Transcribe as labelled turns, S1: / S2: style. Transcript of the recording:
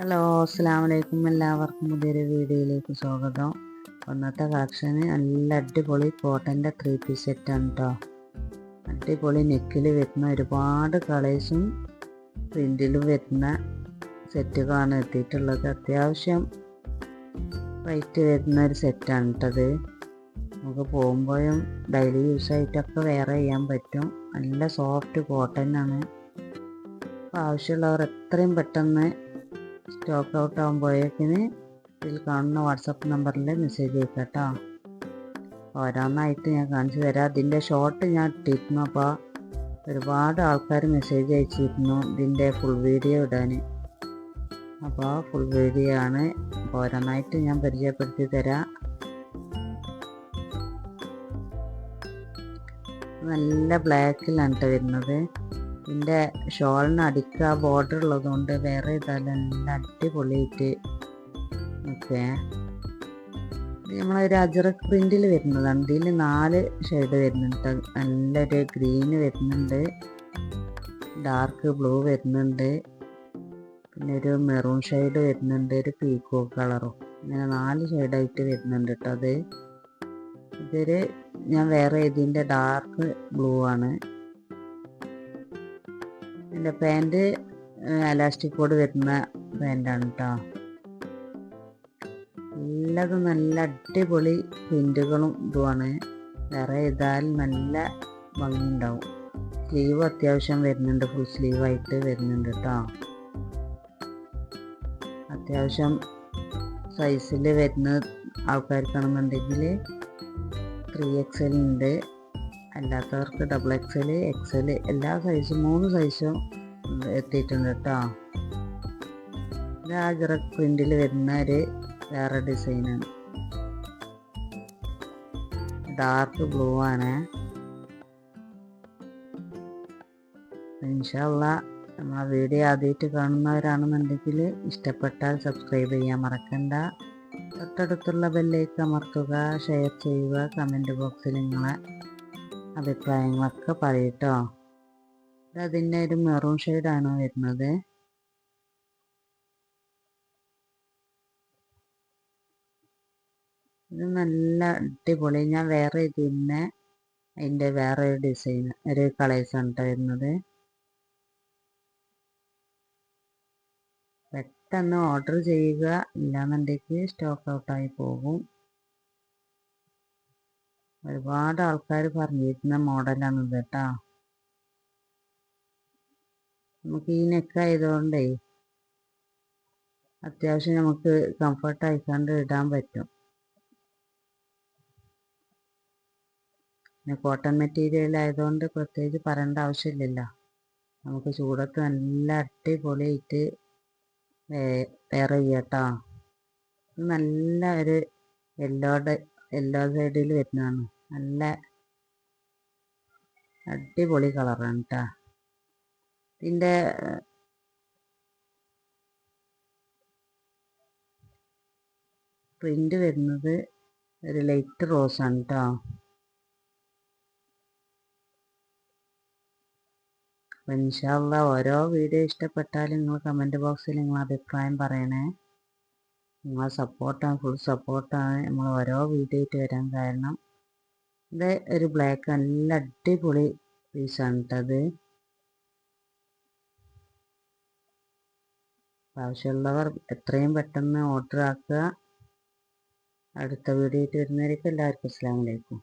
S1: Hello അസ്സാം വലൈക്കും എല്ലാവർക്കും പുതിയൊരു വീഡിയോയിലേക്ക് സ്വാഗതം. ഒന്നത്തെ കളക്ഷന് നല്ല അടിപൊളി കോട്ടന്റെ ത്രീ പീസ് സെറ്റാണ് കേട്ടോ അടിപൊളി നെക്കിൽ വരുന്ന ഒരുപാട് കളേഴ്സും പ്രിന്റിലും വരുന്ന സെറ്റുകളാണ് എത്തിയിട്ടുള്ളത്. അത്യാവശ്യം റേറ്റ് വരുന്ന ഒരു സെറ്റാണ് കേട്ടത് നമുക്ക് പോകുമ്പോഴും ഡെയിലി യൂസ് ആയിട്ടൊക്കെ വേറെ ചെയ്യാൻ പറ്റും. നല്ല സോഫ്റ്റ് കോട്ടൺ ആണ്. ആവശ്യമുള്ളവർ എത്രയും പെട്ടെന്ന് സ്റ്റോക്ക് ഔട്ട് ആകുമ്പോഴേക്കിന് ഇതിൽ കാണുന്ന വാട്സപ്പ് നമ്പറിൽ മെസ്സേജ് അയക്കട്ടോ. ഓരോന്നായിട്ട് ഞാൻ കാണിച്ചു തരാം. അതിന്റെ ഷോർട്ട് ഞാൻ ഇട്ടിരുന്നു. അപ്പോൾ ഒരുപാട് ആൾക്കാർ മെസ്സേജ് അയച്ചിരുന്നു ഇതിന്റെ ഫുൾ വീഡിയോ ഇടാൻ അപ്പോൾ ഫുൾ വീഡിയോ ആണ്. ഓരോന്നായിട്ട് ഞാൻ പരിചയപ്പെടുത്തി തരാം. നല്ല ബ്ലാക്കിലാണ് കേട്ടോ വരുന്നത്. ഇതിന്റെ ഷോളിന് അടിക്കുക ബോർഡർ ഉള്ളതുകൊണ്ട് വേറെ ഇതെല്ലാം നല്ല അടിപൊളിയായിട്ട് ഓക്കെ നമ്മളൊരു അജറക് പ്രിന്റിൽ വരുന്നതാണ്. ഇതിൽ നാല് ഷെയ്ഡ് വരുന്നുണ്ട്. നല്ലൊരു ഗ്രീന് വരുന്നുണ്ട്. ഡാർക്ക് ബ്ലൂ വരുന്നുണ്ട്. പിന്നെ ഒരു മെറൂൺ ഷെയ്ഡ് വരുന്നുണ്ട്. ഒരു പീക്കോ കളറും ഇങ്ങനെ നാല് ഷെയ്ഡായിട്ട് വരുന്നുണ്ട് കേട്ടോ അത്. ഇതൊരു ഞാൻ വേറെ ഇതിന്റെ ഡാർക്ക് ബ്ലൂ ആണ്. എന്റെ പാന്റ് അലാസ്റ്റിക് കോഡ് വരുന്ന പാന്റാണ് കേട്ടോ എല്ലാതും നല്ല അടിപൊളി പ്രിന്റുകളും ഇതുമാണ്. വേറെ ഇതാൽ നല്ല ഭംഗിയുണ്ടാവും. സ്ലീവ് അത്യാവശ്യം വരുന്നുണ്ട് ഫുൾ സ്ലീവായിട്ട് വരുന്നുണ്ട് കേട്ടോ അത്യാവശ്യം സൈസിൽ വരുന്ന ആൾക്കാർക്കാണെന്നുണ്ടെങ്കിൽ ത്രീ എക്സൽ ഉണ്ട്. അല്ലാത്തവർക്ക് double X L X L എല്ലാ സൈസും മൂന്ന് സൈസും എത്തിയിട്ടുണ്ട് കേട്ടോ. ഇത് ആജറ പ്രിന്റിൽ വരുന്ന ഒരു വേറെ ഡിസൈനാണ് ഡാർക്ക് ബ്ലൂ ആണ്. ഇൻഷല്ല നമ്മളെ വീഡിയോ ആദ്യമായിട്ട് കാണുന്നവരാണെന്നുണ്ടെങ്കിൽ ഇഷ്ടപ്പെട്ടാൽ സബ്സ്ക്രൈബ് ചെയ്യാൻ മറക്കണ്ട. തൊട്ടടുത്തുള്ള ബെല്ലേക്ക് അമർത്തുക ഷെയർ ചെയ്യുക കമന്റ് ബോക്സിൽ നിങ്ങളെ അഭിപ്രായങ്ങളൊക്കെ പറയട്ടോ. അതിന്റെ ഒരു മെറൂൺ ഷെയ്ഡാണ് വരുന്നത്? ഇത് നല്ല അടിപൊളി. ഞാൻ വേറെ ഇതിന്നെ അതിന്റെ വേറെ ഒരു ഡിസൈൻ ഒരു കളേഴ്സാണ് കേട്ടോ വരുന്നത്. പെട്ടെന്ന് ഓർഡർ ചെയ്യുക ഇല്ലാന്നുണ്ടെങ്കിൽ സ്റ്റോക്ക് ഔട്ടായി പോകും. ഒരുപാട് ആൾക്കാർ പറഞ്ഞിരുന്ന മോഡലാണ് ഇത് കേട്ടോ. നമുക്ക് ഈ നെക്ക് ആയതുകൊണ്ടേ അത്യാവശ്യം നമുക്ക് കംഫർട്ട് ആയിക്കാണ്ട് ഇടാൻ പറ്റും. പിന്നെ കോട്ടൺ മെറ്റീരിയൽ ആയതുകൊണ്ട് പ്രത്യേകിച്ച് പറയേണ്ട ആവശ്യമില്ലല്ലോ. നമുക്ക് ചൂടത്ത് നല്ല അടിപൊളിയായിട്ട് വേറെ കേട്ടോ നല്ല ഒരു യെല്ലോയുടെ യെല്ലോ സൈഡിൽ വരുന്നതാണ്. നല്ല അടിപൊളി കളറാണ് കേട്ടോ ഇതിന്റെ പ്രിന്റ് വരുന്നത് ഒരു ലൈറ്റ് റോസാണ് കേട്ടോ അപ്പം ഇൻഷാല്ല ഓരോ വീഡിയോ ഇഷ്ടപ്പെട്ടാലും നിങ്ങൾ കമന്റ് ബോക്സിൽ നിങ്ങൾ അഭിപ്രായം പറയണേ. നിങ്ങളെ സപ്പോർട്ടാണ് ഫുൾ സപ്പോർട്ടാണ് നമ്മൾ ഓരോ വീഡിയോ ആയിട്ട് വരാൻ കാരണം. ഇത് ഒരു ബ്ലാക്ക് നല്ല അടിപൊളി പീസാണ് കേട്ടത് ആവശ്യമുള്ളവർ എത്രയും പെട്ടെന്ന് ഓർഡർ ആക്കുക. അടുത്ത വീഡിയോ ആയിട്ട് വരുന്നവരേക്കും എല്ലാവർക്കും അസ്സാം വലൈക്കും